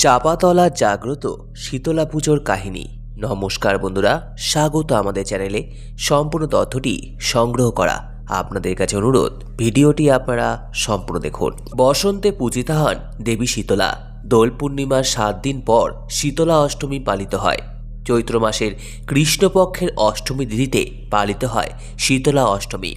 চাপাতলা জাগ্রত শীতলা পুজোর কাহিনী। নমস্কার বন্ধুরা, স্বাগত আমাদের চ্যানেলে। সম্পূর্ণ তথ্যটি সংগ্রহ করা আপনাদের কাছে অনুরোধ। ভিডিওটি আপনারা সম্পূর্ণ দেখুন। বসন্তে পূজিতা হন দেবী শীতলা। দোল পূর্ণিমার সাত দিন পর শীতলা অষ্টমী পালিত হয়। চৈত্র মাসের কৃষ্ণপক্ষের অষ্টমী তিথিতে পালিত হয় শীতলা অষ্টমী।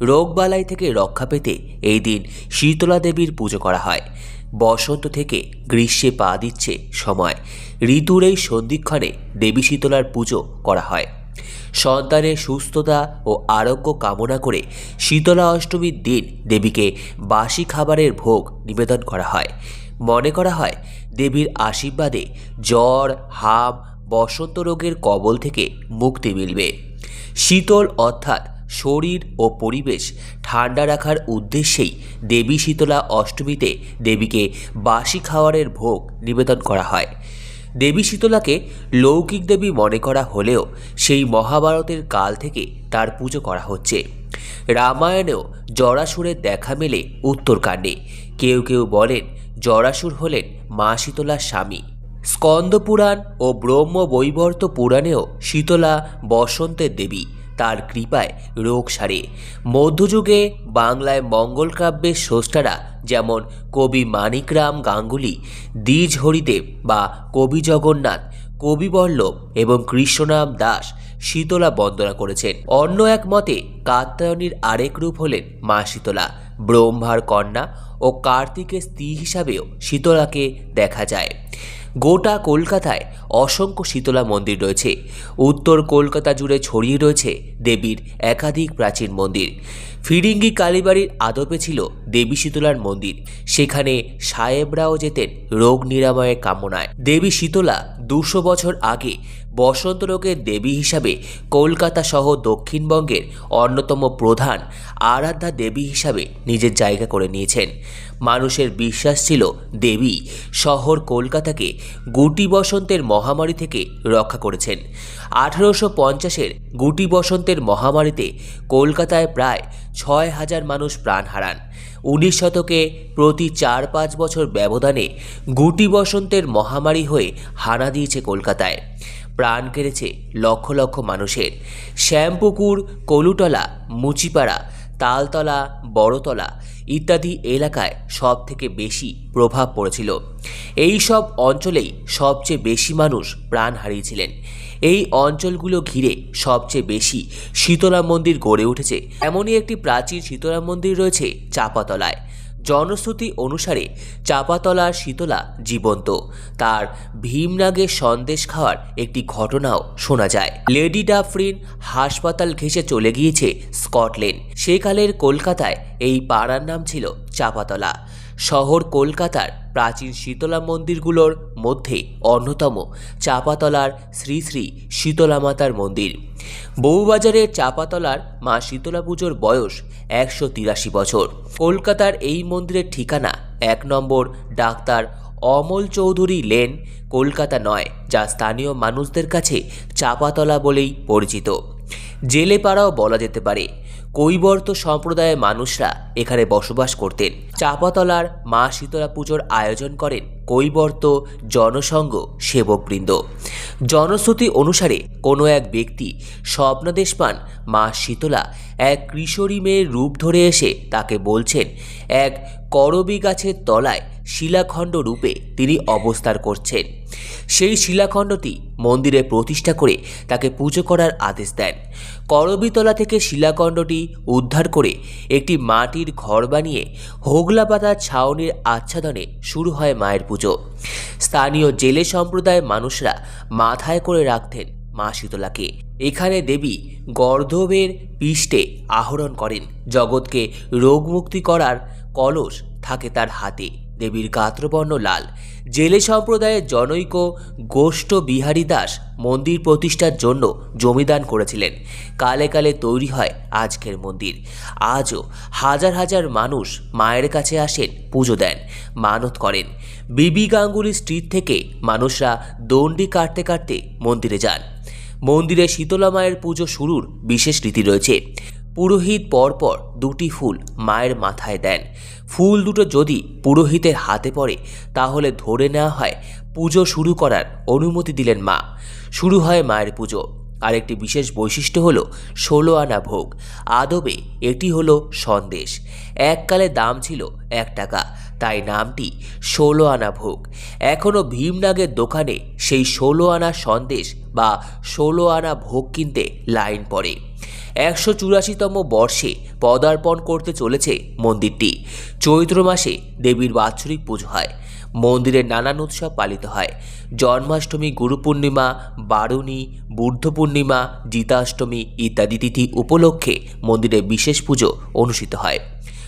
রোগবালাই থেকে রক্ষা পেতে এই দিন শীতলা দেবীর পুজো করা হয়। বসন্ত থেকে গ্রীষ্মে পা দিচ্ছে সময়। ঋতুর এই সন্ধিক্ষণে দেবী শীতলার পুজো করা হয়। সন্তানের সুস্থতা ও আরোগ্য কামনা করে শীতলা অষ্টমীর দিন দেবীকে বাসি খাবারের ভোগ নিবেদন করা হয়। মনে করা হয়, দেবীর আশীর্বাদে জ্বর, হাম, বসন্ত রোগের কবল থেকে মুক্তি মিলবে। শীতল অর্থাৎ শরীর ও পরিবেশ ঠান্ডা রাখার উদ্দেশ্যেই দেবী শীতলা অষ্টমীতে দেবীকে বাসি খাওয়ারের ভোগ নিবেদন করা হয়। দেবী শীতলাকে লৌকিক দেবী মনে করা হলেও সেই মহাভারতের কাল থেকে তার পুজো করা হচ্ছে। রামায়ণেও জরাসুরের দেখা মেলে উত্তরকাণ্ডে। কেউ কেউ বলেন জরাসুর হলেন মা শীতলার স্বামী। স্কন্দপুরাণ ও ব্রহ্ম বৈবর্ত পুরাণেও শীতলা বসন্তের দেবী। তার কৃপায় রোগ সারে। মধ্যযুগে বাংলায় মঙ্গল কাব্যের স্রষ্টারা যেমন কবি মানিকরাম গাঙ্গুলি, দ্বিজ হরিদেব বা কবি জগন্নাথ, কবি বল্লভ এবং কৃষ্ণনাম দাস শীতলা বন্দনা করেছেন। অন্য এক মতে, কাত্যায়নীর আরেক রূপ হলেন মা শীতলা। ব্রহ্মার কন্যা ও কার্তিকের স্ত্রী হিসাবেও শীতলাকে দেখা যায়। গোটা কলকাতায় অসংখ্য শীতলা মন্দির রয়েছে। উত্তর কলকাতা জুড়ে ছড়িয়ে রয়েছে দেবীর একাধিক প্রাচীন মন্দির। ফিরিঙ্গি কালীবাড়ির আদপে ছিল দেবী শীতলার মন্দির। সেখানে সাহেবরাও যেতেন রোগ নিরাময়ের কামনায়। দেবী শীতলা দুশো বছর আগে বসন্ত রোগের দেবী হিসাবে কলকাতা সহ দক্ষিণবঙ্গের অন্যতম প্রধান আরাধ্যা দেবী হিসাবে নিজের জায়গা করে নিয়েছেন। মানুষের বিশ্বাস ছিল দেবী শহর কলকাতাকে গুটি বসন্তের মহামারী থেকে রক্ষা করেছেন। আঠারোশো পঞ্চাশের গুটি বসন্তের মহামারীতে কলকাতায় প্রায় ছয় হাজার মানুষ প্রাণ হারান। উনিশ শতকে প্রতি চার পাঁচ বছর ব্যবধানে গুটি বসন্তের মহামারী হয়ে হানা দিয়েছে কলকাতায়। প্রাণ কেড়েছে লক্ষ লক্ষ মানুষের। শ্যামপুকুর, কলুটলা, মুচিপাড়া, তালতলা, বড়তলা ইত্যাদি এলাকায় সব থেকে বেশি প্রভাব পড়েছিল। এই সব অঞ্চলেই সবচেয়ে বেশি মানুষ প্রাণ হারিয়েছিলেন। এই অঞ্চলগুলো ঘিরে সবচেয়ে বেশি শীতলা মন্দির গড়ে উঠেছে। এমনই একটি প্রাচীন শীতলা মন্দির রয়েছে চাপাতলায়। জনশ্রুতি অনুসারে চাপাতলার শীতলা জীবন্ত। তার ভীমনাগের সন্দেশ খাওয়ার একটি ঘটনাও শোনা যায়। লেডি ডাফরিন হাসপাতাল ঘেঁষে চলে গিয়েছে স্কটল্যান্ড। সেকালের কলকাতায় এই পাড়ার নাম ছিল চাপাতলা। শহর কলকাতার প্রাচীন শীতলা মন্দিরগুলোর মধ্যে অন্যতম, চাপাতলার শ্রী শ্রী শীতলা মাতার মন্দির। বউবাজারের চাপাতলার মা শীতলা পুজোর বয়স একশো তিরাশি বছর। কলকাতার এই মন্দিরের ঠিকানা এক number doctor Amal Chowdhury lane, Kolkata নয়, যা স্থানীয় মানুষদের কাছে চাপাতলা বলেই পরিচিত। জেলে পাড়াও বলা যেতে পারে। কৈবর্ত সম্প্রদায়ের মানুষরা এখানে বসবাস করতেন। চাপাতলার মা শীতলা পুজোর আয়োজন করেন কৈবর্ত জনসংঘ সেবকবৃন্দ। জনশ্রুতি অনুসারে কোনো এক ব্যক্তি স্বপ্নাদেশ পান মা শীতলা এক কিশোরী মেয়ের রূপ ধরে এসে তাকে বলছেন, এক করবি গাছের তলায় শিলাখণ্ড রূপে তিনি অবস্থান করছেন। সেই শিলাখণ্ডটি মন্দিরে প্রতিষ্ঠা করে তাকে পুজো করার আদেশ দেন। করবিতলা থেকে শিলাখণ্ডটি উদ্ধার করে একটি মাটির ঘর বানিয়ে হোগলা পাতার ছাউনির আচ্ছাদনে শুরু হয় মায়ের পুজো। স্থানীয় জেলে সম্প্রদায়ের মানুষরা মাথায় করে রাখতেন মা শীতলাকে। এখানে দেবী গর্ধবের পৃষ্ঠে আহরণ করেন। জগৎকে রোগমুক্তি করার কলস থাকে তার হাতে। দেবীর গাত্রবর্ণ লাল। জেলে সম্প্রদায়ের জনৈক গোষ্ঠ বিহারী দাস মন্দির প্রতিষ্ঠার জন্য জমিদান করেছিলেন। কালে কালে তৈরি হয় আজকের মন্দির। আজও হাজার হাজার মানুষ মায়ের কাছে আসেন, পুজো দেন, মানত করেন। বিবি গাঙ্গুলি স্ট্রিট থেকে মানুষরা দণ্ডি কাটতে কাটতে মন্দিরে যান। মন্দিরে শীতলা মায়ের পুজো শুরুর বিশেষ রীতি রয়েছে। পুরোহিত পরপর দুটি ফুল মায়ের মাথায় দেন। ফুল দুটো যদি পুরোহিতের হাতে পড়ে, তাহলে ধরে নেওয়া হয় পুজো শুরু করার অনুমতি দিলেন মা। শুরু হয় মায়ের পুজো। আরেকটি বিশেষ বৈশিষ্ট্য হলো ষোলো আনা ভোগ। আদবে এটি হলো সন্দেশ। এককালে দাম ছিল এক টাকা। তাই নামটি ষোলো আনা ভোগ। এখনও ভীমনাগের দোকানে সেই ষোলো আনা সন্দেশ বা ষোলো আনা ভোগ কিনতে লাইন পড়ে। একশো চুরাশিতম বর্ষে পদার্পণ করতে চলেছে মন্দিরটি। চৈত্র মাসে দেবীর বাৎসরিক পুজো হয়। মন্দিরে নানান উৎসব পালিত হয়। জন্মাষ্টমী গুরু পূর্ণিমা বারুণী বুদ্ধ পূর্ণিমা জিতাষ্টমী ইত্যাদি তিথি উপলক্ষে মন্দিরে বিশেষ পুজো অনুষ্ঠিত হয়।